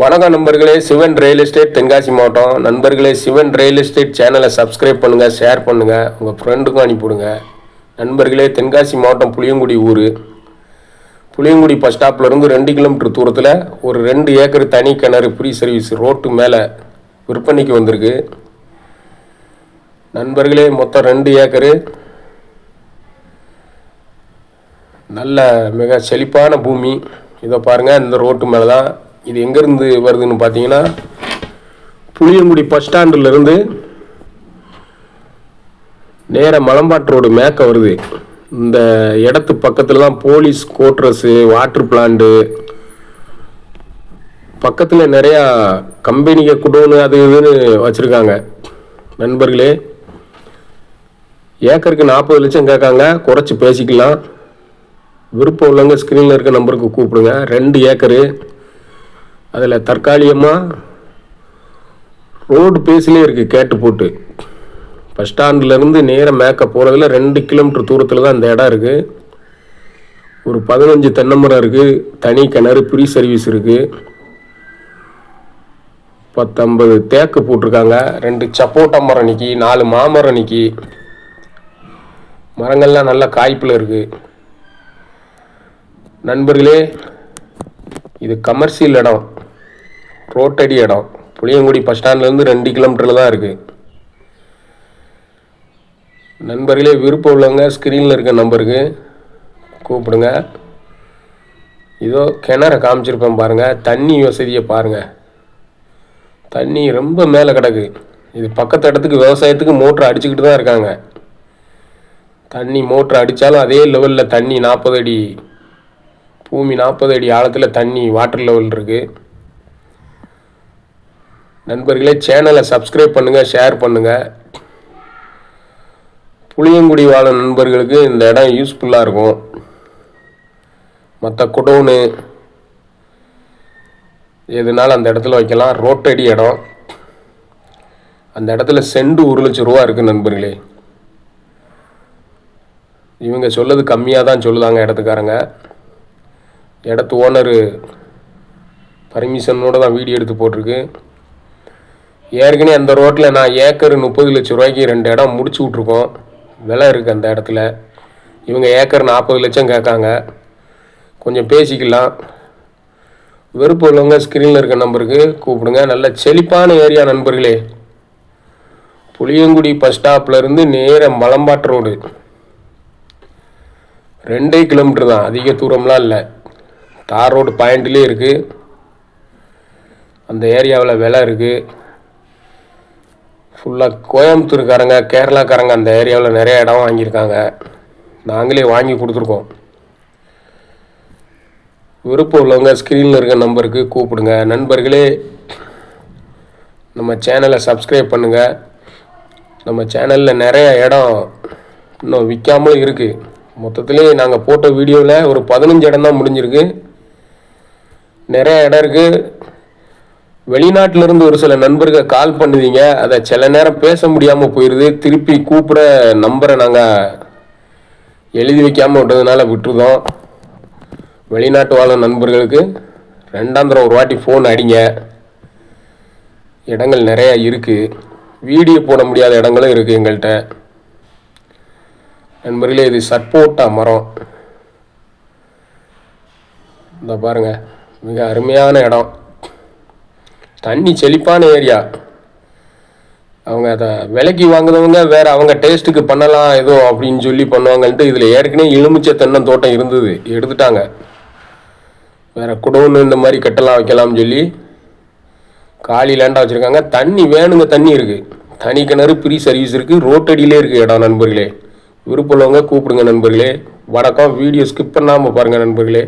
வணக்கம் நண்பர்களே Sivan real estate Tenkasi மாவட்டம். நண்பர்களே சிவன் ரியல் எஸ்டேட் சேனலை சப்ஸ்கிரைப் பண்ணுங்கள் ஷேர் பண்ணுங்கள் உங்கள் ஃப்ரெண்டுக்கும் அனுப்பிவிடுங்க. நண்பர்களே தென்காசி மாவட்டம் புளியங்குடி ஊர். புளியங்குடி பஸ் ஸ்டாப்லேருந்து ரெண்டு கிலோமீட்டர் தூரத்தில் ஒரு ரெண்டு ஏக்கர் தனி கிணறு ஃப்ரீ சர்வீஸ் ரோட்டு மேலே விற்பனைக்கு வந்திருக்கு. நண்பர்களே மொத்தம் ரெண்டு ஏக்கரு. நல்ல மிக செழிப்பான பூமி. இதை பாருங்கள் இந்த ரோட்டு மேலே தான் இது எங்கேருந்து வருதுன்னு பார்த்தீங்கன்னா புளியங்குடி பஸ் ஸ்டாண்டுலேருந்து நேராக மலம்பாட்டு ரோடு மேக்க வருது. இந்த இடத்து பக்கத்தில் தான் போலீஸ் கோட்ரஸு வாட்டர் பிளான்ட்டு பக்கத்தில் நிறையா கம்பெனிக குடோனு அது இதுன்னு வச்சுருக்காங்க. நண்பர்களே ஏக்கருக்கு நாற்பது லட்சம் கேட்காங்க குறைச்சி பேசிக்கலாம். விருப்பம் உள்ளவங்க ஸ்க்ரீனில் இருக்க நம்பருக்கு கூப்பிடுங்க. ரெண்டு ஏக்கரு அதில் தற்காலிகமாக ரோடு பேஸ்லேயே இருக்குது கேட்டு போட்டு. பஸ் ஸ்டாண்ட்லேருந்து நேராக மேக்க போகிறதுல ரெண்டு கிலோமீட்டர் தூரத்தில் தான் இந்த இடம் இருக்குது ஒரு பதினஞ்சு தென்னை மரம் இருக்குது தனி கிணறு ஃப்ரீ சர்வீஸ் இருக்குது பத்தொம்பது தேக்கு போட்டிருக்காங்க ரெண்டு சப்போட்டா மரம் நிற்கி நாலு மாமரம் நிற்கி மரங்கள்லாம் நல்லா காய்ப்பில் இருக்குது நண்பர்களே இது கமர்ஷியல் இடம். ரோட்டடி இடம். புளியங்குடி பஸ் ஸ்டாண்ட்லேருந்து ரெண்டு கிலோமீட்டரில் தான் இருக்குது நண்பர்களே விருப்பம் உள்ளவங்க ஸ்க்ரீனில் இருக்க நம்பருக்கு கூப்பிடுங்க. இதோ கிணற காமிச்சிருப்பேன் பாருங்கள் தண்ணி வசதியை பாருங்கள் தண்ணி ரொம்ப மேலே கிடக்கு. இது பக்கத்து இடத்துக்கு விவசாயத்துக்கு மோட்ரு அடிச்சுக்கிட்டு தான் இருக்காங்க. தண்ணி மோட்ரு அடித்தாலும் அதே லெவலில் தண்ணி நாற்பது அடி பூமி நாற்பது அடி ஆழத்தில் தண்ணி வாட்டர் லெவல் இருக்குது நண்பர்களே சேனலை சப்ஸ்கிரைப் பண்ணுங்கள் ஷேர் பண்ணுங்கள் புளியங்குடி வாழும் நண்பர்களுக்கு இந்த இடம் யூஸ்ஃபுல்லாக இருக்கும். மற்ற குடோனு எதுனாலும் அந்த இடத்துல வைக்கலாம். ரோட்டடி இடம். அந்த இடத்துல செண்டு ஒரு லட்சம் ரூபா இருக்குது நண்பர்களே. இவங்க சொல்லது கம்மியாக தான் சொல்லுதாங்க இடத்துக்காரங்க. இடத்து ஓனரு பர்மிஷனோட தான் வீடியோ எடுத்து போட்டிருக்கு. ஏற்கனவே அந்த ரோட்டில் நான் ஏக்கர் முப்பது லட்ச ரூபாய்க்கு ரெண்டு இடம் முடிச்சு விட்ருக்கோம் விலை இருக்குது அந்த இடத்துல. இவங்க ஏக்கர் நாற்பது லட்சம் கேட்காங்க. கொஞ்சம் பேசிக்கலாம். வெறுப்பு உள்ளவங்க ஸ்க்ரீனில் இருக்க நம்பருக்கு கூப்பிடுங்க. நல்ல செழிப்பான ஏரியா நண்பர்களே. புளியங்குடி பஸ் ஸ்டாப்லேருந்து நேர மலம்பாட்டு ரோடு ரெண்டே கிலோமீட்டர் தான். அதிக தூரம்லாம் இல்லை. தார் ரோடு பாயிண்ட்லேயே இருக்குது அந்த ஏரியாவில் விலை இருக்குது ஃபுல்லாக கோயம்புத்தூர்காரங்க கேரளாக்காரங்க அந்த ஏரியாவில் நிறைய இடம் வாங்கியிருக்காங்க. நாங்களே வாங்கி கொடுத்துருக்கோம். விருப்பம் உள்ளவங்க ஸ்க்ரீனில் இருக்க நம்பருக்கு கூப்பிடுங்க. நண்பர்களே நம்ம சேனலை சப்ஸ்கிரைப் பண்ணுங்கள் நம்ம சேனலில் நிறைய இடம் இன்னும் விற்காமலும் இருக்குது மொத்தத்துலேயே நாங்கள் போட்ட வீடியோவில் ஒரு பதினஞ்சு இடம் தான் முடிஞ்சிருக்கு. நிறைய இடம் இருக்குது வெளிநாட்டிலிருந்து ஒரு சில நண்பர்கள் கால் பண்ணுவீங்க. அதை சில நேரம் பேச முடியாமல் போயிடுது திருப்பி கூப்பிட நம்பரை நாங்கள் எழுதி வைக்காமல் விட்டதுனால விட்டுருதோம். வெளிநாட்டு வாழும் நண்பர்களுக்கு ரெண்டாம் தரம் ஒரு வாட்டி ஃபோன் அடிங்க. இடங்கள் நிறையா இருக்குது வீடியோ போட முடியாத இடங்களும் இருக்குது எங்கள்கிட்ட நண்பர்களே இது சப்போட்டா மரம். இந்த பாருங்க மிக அருமையான இடம். தண்ணி செழிப்பான ஏரியா. அவங்க அதை விலைக்கு வாங்குறவங்க வேற அவங்க டேஸ்ட்டுக்கு பண்ணலாம் ஏதோ அப்படின்னு சொல்லி பண்ணுவாங்கன்ட்டு இதில் ஏற்கனவே எலுமிச்சை தென்னம் தோட்டம் இருந்தது எடுத்துட்டாங்க. வேற குடோன்னு இந்த மாதிரி கட்டலாம் வைக்கலாம்னு சொல்லி காலி லேண்டாக வச்சுருக்காங்க. தண்ணி வேணுங்க தண்ணி இருக்குது தனி கிணறு ஃப்ரீ சர்வீஸ் இருக்குது ரோட்டடியிலே இருக்குது இடம் நண்பர்களே. விருப்பம் உள்ளவங்க கூப்பிடுங்க நண்பர்களே. வணக்கம். வீடியோ ஸ்கிப் பண்ணாமல் பாருங்கள் நண்பர்களே.